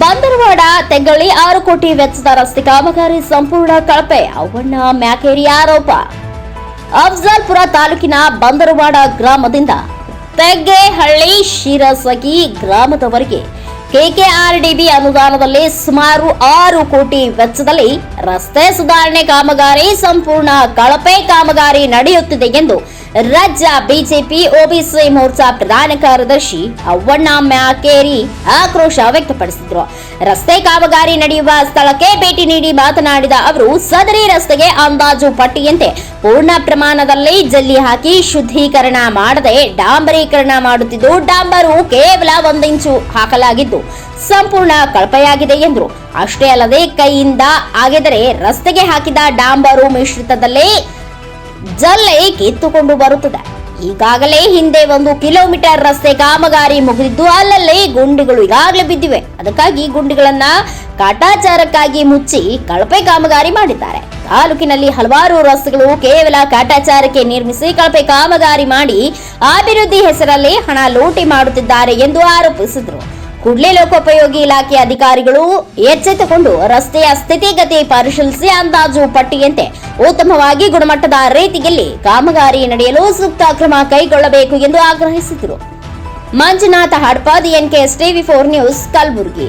ಬಂದರವಾಡ ತೆಂಗಳಿ ಆರು ಕೋಟಿ ವೆಚ್ಚದ ರಸ್ತೆ ಕಾಮಗಾರಿ ಸಂಪೂರ್ಣ ಕಳಪೆ. ಅವಣ್ಣ ಮ್ಯಾಕೇರಿ ಆರೋಪ. ಅಫ್ಜಲ್ಪುರ ತಾಲೂಕಿನ ಬಂದರವಾಡ ಗ್ರಾಮದಿಂದ ತೆಗ್ಗೆಹಳ್ಳಿ ಶಿರಸಗಿ ಗ್ರಾಮದವರೆಗೆ ಕೆಕೆಆರ್ಡಿಬಿ ಅನುದಾನದಲ್ಲಿ ಸುಮಾರು ಆರು ಕೋಟಿ ವೆಚ್ಚದಲ್ಲಿ ರಸ್ತೆ ಸುಧಾರಣೆ ಕಾಮಗಾರಿ ಸಂಪೂರ್ಣ ಕಳಪೆ ಕಾಮಗಾರಿ ನಡೆಯುತ್ತಿದೆ ಎಂದು ರಾಜ್ಯ ಬಿಜೆಪಿ, ಒಬಿಸಿ ಮೋರ್ಚಾ ಪ್ರಧಾನ ಕಾರ್ಯದರ್ಶಿ ಅವ್ವಣ್ಣ ಮ್ಯಾಕೇರಿ ಆಕ್ರೋಶ ವ್ಯಕ್ತಪಡಿಸಿದ್ರು. ರಸ್ತೆ ಕಾಮಗಾರಿ ನಡೆಯುವ ಸ್ಥಳಕ್ಕೆ ಭೇಟಿ ನೀಡಿ ಮಾತನಾಡಿದ ಅವರು, ಸದರಿ ರಸ್ತೆಗೆ ಅಂದಾಜು ಪಟ್ಟಿಯಂತೆ ಪೂರ್ಣ ಪ್ರಮಾಣದಲ್ಲಿ ಜಲ್ಲಿ ಹಾಕಿ ಶುದ್ಧೀಕರಣ ಮಾಡದೆ ಡಾಂಬರೀಕರಣ ಮಾಡುತ್ತಿದ್ದು, ಡಾಂಬರು ಕೇವಲ ಒಂದಿಂಚು ಹಾಕಲಾಗಿದ್ದು, ಸಂಪೂರ್ಣ ಕಳಪೆಯಾಗಿದೆ ಎಂದರು. ಅಷ್ಟೇ ಅಲ್ಲದೆ ಕೈಯಿಂದ ಆಗಿದರೆ ರಸ್ತೆಗೆ ಹಾಕಿದ ಡಾಂಬರು ಮಿಶ್ರಿತದಲ್ಲೇ ಜಲ್ಲೆ ಕಿತ್ತುಕೊಂಡು ಬರುತ್ತದೆ? ಈಗಾಗಲೇ ಹಿಂದೆ ಒಂದು ಕಿಲೋಮೀಟರ್ ರಸ್ತೆ ಕಾಮಗಾರಿ ಮುಗಿದಿದ್ದು, ಅಲ್ಲಲ್ಲೇ ಗುಂಡಿಗಳು ಈಗಾಗಲೇ ಬಿದ್ದಿವೆ. ಅದಕ್ಕಾಗಿ ಗುಂಡಿಗಳನ್ನ ಕಾಟಾಚಾರಕ್ಕಾಗಿ ಮುಚ್ಚಿ ಕಳಪೆ ಕಾಮಗಾರಿ ಮಾಡಿದ್ದಾರೆ. ತಾಲೂಕಿನಲ್ಲಿ ಹಲವಾರು ರಸ್ತೆಗಳು ಕೇವಲ ಕಾಟಾಚಾರಕ್ಕೆ ನಿರ್ಮಿಸಿ ಕಳಪೆ ಕಾಮಗಾರಿ ಮಾಡಿ ಅಭಿವೃದ್ಧಿ ಹೆಸರಲ್ಲಿ ಹಣ ಲೂಟಿ ಮಾಡುತ್ತಿದ್ದಾರೆ ಎಂದು ಆರೋಪಿಸಿದರು. ಕೂಡಲೇ ಲೋಕೋಪಯೋಗಿ ಇಲಾಖೆ ಅಧಿಕಾರಿಗಳು ಎಚ್ಚೆತ್ತುಕೊಂಡು ರಸ್ತೆಯ ಸ್ಥಿತಿಗತಿ ಪರಿಶೀಲಿಸಿ ಅಂದಾಜು ಪಟ್ಟಿಯಂತೆ ಉತ್ತಮವಾಗಿ ಗುಣಮಟ್ಟದ ರೀತಿಯಲ್ಲಿ ಕಾಮಗಾರಿ ನಡೆಯಲು ಸೂಕ್ತ ಕ್ರಮ ಕೈಗೊಳ್ಳಬೇಕು ಎಂದು ಆಗ್ರಹಿಸಿದರು. Manjunatha Hadpadi, NKS TV four news, Kalaburagi.